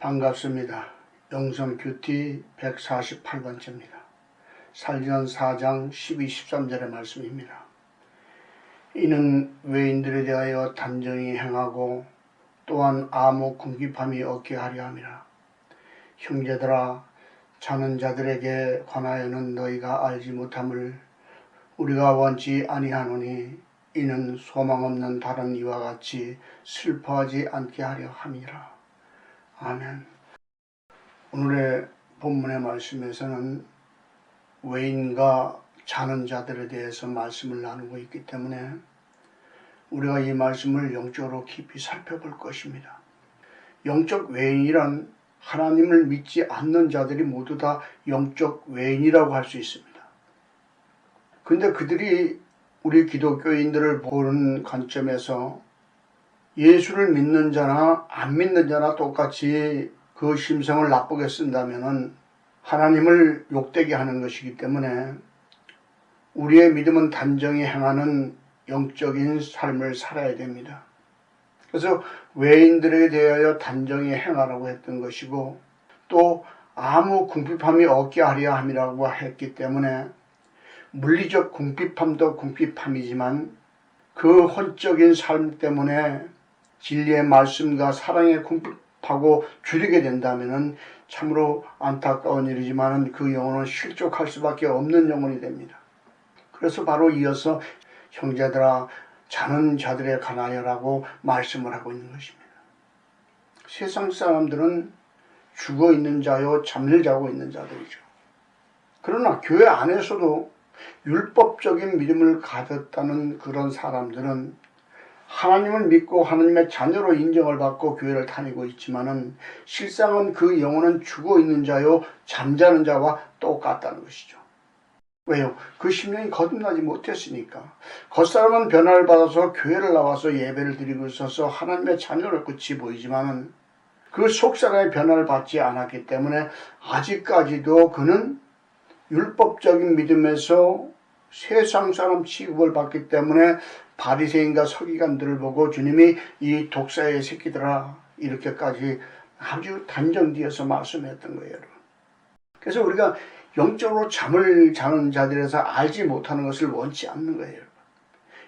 반갑습니다. 영성 큐티 148번째입니다. 살리는 4장 12, 13절의 말씀입니다. 이는 외인들에 대하여 단정히 행하고 또한 아무 궁핍함이 없게 하려 함이라. 형제들아 자는 자들에게 관하여는 너희가 알지 못함을 우리가 원치 아니하노니 이는 소망 없는 다른 이와 같이 슬퍼하지 않게 하려 함이라. 아멘. 오늘의 본문의 말씀에서는 외인과 자는 자들에 대해서 말씀을 나누고 있기 때문에 우리가 이 말씀을 영적으로 깊이 살펴볼 것입니다. 영적 외인이란 하나님을 믿지 않는 자들이 모두 다 영적 외인이라고 할 수 있습니다. 근데 그들이 우리 기독교인들을 보는 관점에서 예수를 믿는 자나 안 믿는 자나 똑같이 그 심성을 나쁘게 쓴다면은 하나님을 욕되게 하는 것이기 때문에 우리의 믿음은 단정히 행하는 영적인 삶을 살아야 됩니다. 그래서 외인들에 대하여 단정히 행하라고 했던 것이고 또 아무 궁핍함이 없게 하려 함이라고 했기 때문에 물리적 궁핍함도 궁핍함이지만 그 혼적인 삶 때문에 진리의 말씀과 사랑에 궁핍하고 줄이게 된다면 참으로 안타까운 일이지만 그 영혼은 실족할 수밖에 없는 영혼이 됩니다. 그래서 바로 이어서 형제들아 자는 자들에 관하여라고 말씀을 하고 있는 것입니다. 세상 사람들은 죽어 있는 자요 잠을 자고 있는 자들이죠. 그러나 교회 안에서도 율법적인 믿음을 가졌다는 그런 사람들은 하나님을 믿고 하나님의 자녀로 인정을 받고 교회를 다니고 있지만은 실상은 그 영혼은 죽어 있는 자요 잠자는 자와 똑같다는 것이죠. 왜요? 그 심령이 거듭나지 못했으니까. 겉사람은 변화를 받아서 교회를 나와서 예배를 드리고 있어서 하나님의 자녀를 끝이 보이지만은 그 속사람의 변화를 받지 않았기 때문에 아직까지도 그는 율법적인 믿음에서 세상 사람 취급을 받기 때문에 바리새인과 서기관들을 보고 주님이 이 독사의 새끼들아 이렇게까지 아주 단정지어서 말씀했던 거예요. 여러분. 그래서 우리가 영적으로 잠을 자는 자들에서 알지 못하는 것을 원치 않는 거예요.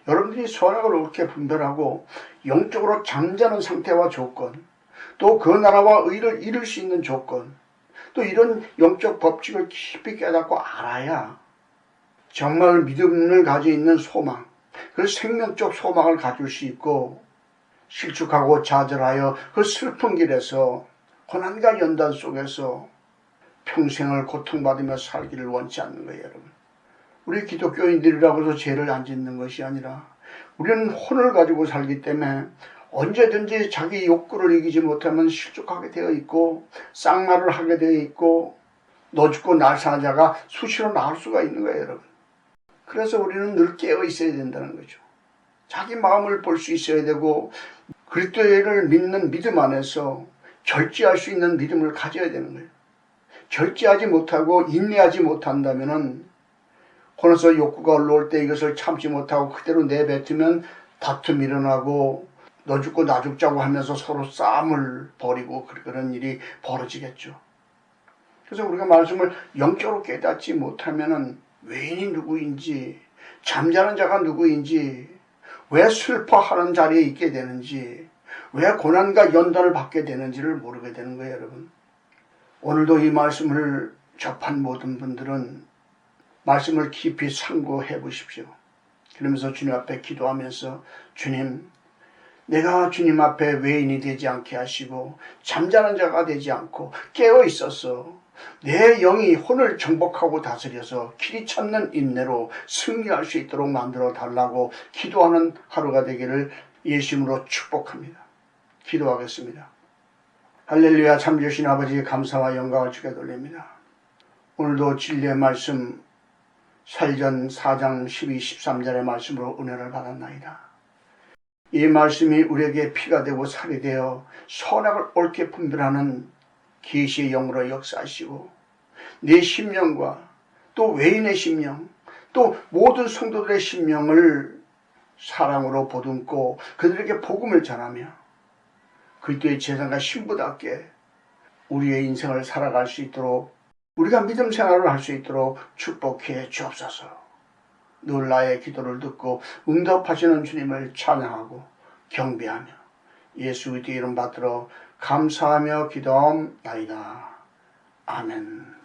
여러분들이 선악을 옳게 분별하고 영적으로 잠자는 상태와 조건, 또 그 나라와 의를 이룰 수 있는 조건, 또 이런 영적 법칙을 깊이 깨닫고 알아야 정말 믿음을 가지고 있는 소망, 그 생명적 소망을 가질 수 있고 실축하고 좌절하여 그 슬픈 길에서 고난과 연단 속에서 평생을 고통받으며 살기를 원치 않는 거예요, 여러분. 우리 기독교인들이라고 해서 죄를 안 짓는 것이 아니라 우리는 혼을 가지고 살기 때문에 언제든지 자기 욕구를 이기지 못하면 실족하게 되어 있고 쌍말을 하게 되어 있고 너 죽고 날 사는 자가 수시로 나올 수가 있는 거예요, 여러분. 그래서 우리는 늘 깨어 있어야 된다는 거죠. 자기 마음을 볼 수 있어야 되고 그리스도를 믿는 믿음 안에서 절제할 수 있는 믿음을 가져야 되는 거예요. 절제하지 못하고 인내하지 못한다면은 혼에서 욕구가 올라올 때 이것을 참지 못하고 그대로 내뱉으면 다툼이 일어나고 너 죽고 나 죽자고 하면서 서로 싸움을 벌이고 그런 일이 벌어지겠죠. 그래서 우리가 말씀을 영적으로 깨닫지 못하면은 외인이 누구인지 잠자는 자가 누구인지 왜 슬퍼하는 자리에 있게 되는지 왜 고난과 연단을 받게 되는지를 모르게 되는 거예요 여러분. 오늘도 이 말씀을 접한 모든 분들은 말씀을 깊이 상고해 보십시오. 그러면서 주님 앞에 기도하면서 주님 내가 주님 앞에 외인이 되지 않게 하시고 잠자는 자가 되지 않고 깨어 있어서 내 영이 혼을 정복하고 다스려서 길이 찾는 인내로 승리할 수 있도록 만들어 달라고 기도하는 하루가 되기를 예수님으로 축복합니다. 기도하겠습니다. 할렐루야 참 주신 아버지 감사와 영광을 주게 돌립니다. 오늘도 진리의 말씀 살전 4장 12, 13절의 말씀으로 은혜를 받았나이다. 이 말씀이 우리에게 피가 되고 살이 되어 선악을 옳게 분별하는 계시의 영으로 역사하시고 내 심령과 또 외인의 심령 또 모든 성도들의 심령을 사랑으로 보듬고 그들에게 복음을 전하며 그리스도의 재산과 신부답게 우리의 인생을 살아갈 수 있도록 우리가 믿음 생활을 할 수 있도록 축복해 주옵소서. 늘 나의 기도를 듣고 응답하시는 주님을 찬양하고 경배하며 예수의 이름 받들어 감사하며 기도하옵나이다. 아멘.